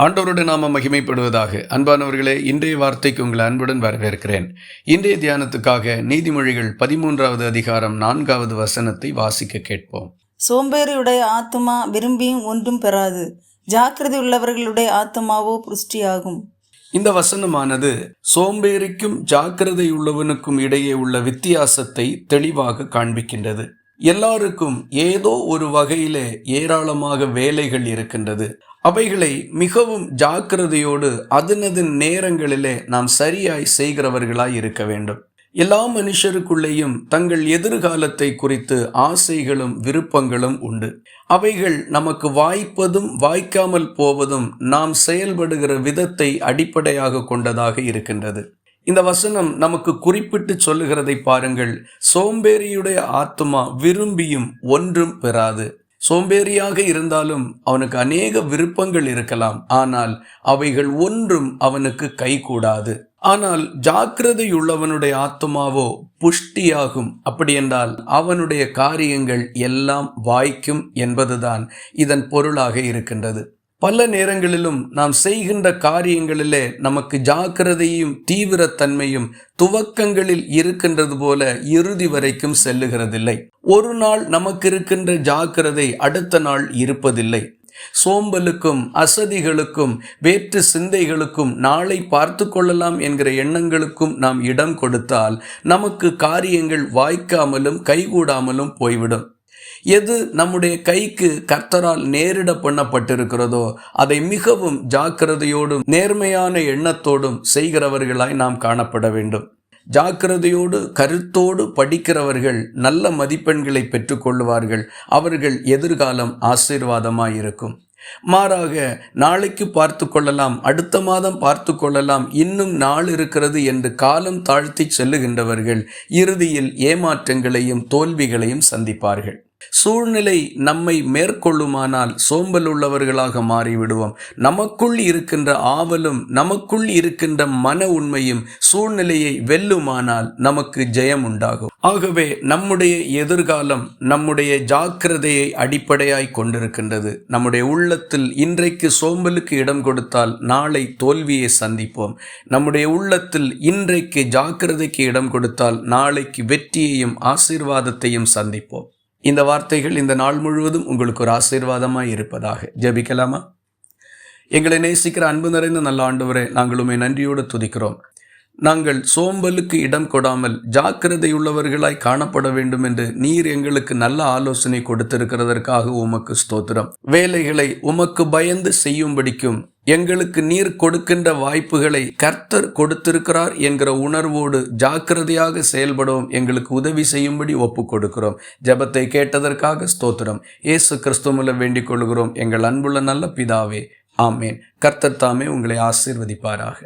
ஆண்டவருடைய நாம மகிமைப்படுவதாக. அன்பானவர்களே இன்றைய வார்த்தைக்கு உங்களை அன்புடன் வரவேற்கிறேன். இன்றைய தியானத்துக்காக நீதிமொழிகள் பதிமூன்றாவது அதிகாரம் நான்காவது வசனத்தை வாசிக்க கேட்போம். சோம்பேறியுடைய ஆத்துமா விரும்பியும் ஒன்றும் பெறாது. ஜாக்கிரதை உள்ளவர்களுடைய ஆத்துமாவோ புஷ்டியாகும். இந்த வசனமானது சோம்பேறிக்கும் ஜாக்கிரதை உள்ளவனுக்கும் இடையே உள்ள வித்தியாசத்தை தெளிவாக காண்பிக்கின்றது. எல்லாருக்கும் ஏதோ ஒரு வகையிலே ஏராளமாக வேலைகள் இருக்கின்றது. அவைகளை மிகவும் ஜாக்கிரதையோடு அதனதன் நேரங்களிலே நாம் சரியாய் செய்கிறவர்களாய் இருக்க வேண்டும். எல்லா மனுஷருக்குள்ளேயும் தங்கள் எதிர்காலத்தை குறித்து ஆசைகளும் விருப்பங்களும் உண்டு. அவைகள் நமக்கு வாய்ப்பதும் வாய்க்காமல் போவதும் நாம் செயல்படுகிற விதத்தை அடிப்படையாக கொண்டதாக இருக்கின்றது. இந்த வசனம் நமக்கு குறிப்பிட்டு சொல்லுகிறதை பாருங்கள். சோம்பேறியுடைய ஆத்மா விரும்பியும் ஒன்றும் பெறாது. சோம்பேறியாக இருந்தாலும் அவனுக்கு அநேக விருப்பங்கள் இருக்கலாம். ஆனால் அவைகள் ஒன்றும் அவனுக்கு கைகூடாது. ஆனால் ஜாக்கிரதையுள்ளவனுடைய ஆத்மாவோ புஷ்டியாகும். அப்படி என்றால் அவனுடைய காரியங்கள் எல்லாம் வாய்க்கும் என்பதுதான் இதன் பொருளாக இருக்கின்றது. பல நேரங்களிலும் நாம் செய்கின்ற காரியங்களிலே நமக்கு ஜாக்கிரதையும் தீவிரத்தன்மையும் துவக்கங்களில் இருக்கின்றது போல இறுதி வரைக்கும் செல்லுகிறதில்லை. ஒரு நாள் நமக்கு இருக்கின்ற ஜாக்கிரதை அடுத்த நாள் இருப்பதில்லை. சோம்பலுக்கும் அசதிகளுக்கும் வேற்று சிந்தைகளுக்கும் நாளை பார்த்து கொள்ளலாம் என்கிற எண்ணங்களுக்கும் நாம் இடம் கொடுத்தால் நமக்கு காரியங்கள் வாய்க்காமலும் கைகூடாமலும் போய்விடும். எது நம்முடைய கைக்கு கர்த்தரால் நேரிட பண்ணப்பட்டிருக்கிறதோ அதை மிகவும் ஜாக்கிரதையோடும் நேர்மையான எண்ணத்தோடும் செய்கிறவர்களாய் நாம் காணப்பட வேண்டும். ஜாக்கிரதையோடு கருத்தோடு படிக்கிறவர்கள் நல்ல மதிப்பெண்களை பெற்றுக்கொள்வார்கள். அவர்கள் எதிர்காலம் ஆசீர்வாதமாயிருக்கும். மாறாக நாளைக்கு பார்த்து கொள்ளலாம் அடுத்த மாதம் பார்த்து கொள்ளலாம் இன்னும் நாள் இருக்கிறது என்று காலம் தாழ்த்தி செல்லுகின்றவர்கள் இறுதியில் ஏமாற்றங்களையும் தோல்விகளையும் சந்திப்பார்கள். சூழ்நிலை நம்மை மேற்கொள்ளுமானால் சோம்பல் உள்ளவர்களாக மாறிவிடுவோம். நமக்குள் இருக்கின்ற ஆவலும் நமக்குள் இருக்கின்ற மன உண்மையும் சூழ்நிலையை வெல்லுமானால் நமக்கு ஜெயம் உண்டாகும் ஆகவே நம்முடைய எதிர்காலம் நம்முடைய ஜாக்கிரதையை அடிப்படையாய் கொண்டிருக்கின்றது. நம்முடைய உள்ளத்தில் இன்றைக்கு சோம்பலுக்கு இடம் கொடுத்தால் நாளை தோல்வியை சந்திப்போம். நம்முடைய உள்ளத்தில் இன்றைக்கு ஜாக்கிரதைக்கு இடம் கொடுத்தால் நாளைக்கு வெற்றியையும் ஆசீர்வாதத்தையும் சந்திப்போம். இந்த வார்த்தைகள் இந்த நாள் முழுவதும் உங்களுக்கு ஒரு ஆசீர்வாதமாக இருப்பதாக. ஜெபிக்கலாமா? எங்களை நேசிக்கிற அன்பு நிறைந்த நல்ல ஆண்டவரே நாங்கள் உண்மை நன்றியோடு துதிக்கிறோம். நாங்கள் சோம்பலுக்கு இடம் கொடாமல் ஜாக்கிரதையுள்ளவர்களாய் காணப்பட வேண்டும் என்று நீர் எங்களுக்கு நல்ல ஆலோசனை கொடுத்திருக்கிறதற்காக உமக்கு ஸ்தோத்திரம். வேலைகளை உமக்கு பயந்து செய்யும்படிக்கும் எங்களுக்கு நீர் கொடுக்கின்ற வாய்ப்புகளை கர்த்தர் கொடுத்திருக்கிறார் என்கிற உணர்வோடு ஜாக்கிரதையாக செயல்படவும் எங்களுக்கு உதவி செய்யும்படி ஒப்பு கொடுக்கிறோம் ஜபத்தை கேட்டதற்காக ஸ்தோத்திரம். இயேசு கிறிஸ்துமுல வேண்டிக் கொள்கிறோம் எங்கள் அன்புள்ள நல்ல பிதாவே ஆமேன். கர்த்தர் தாமே உங்களை ஆசீர்வதிப்பாராக.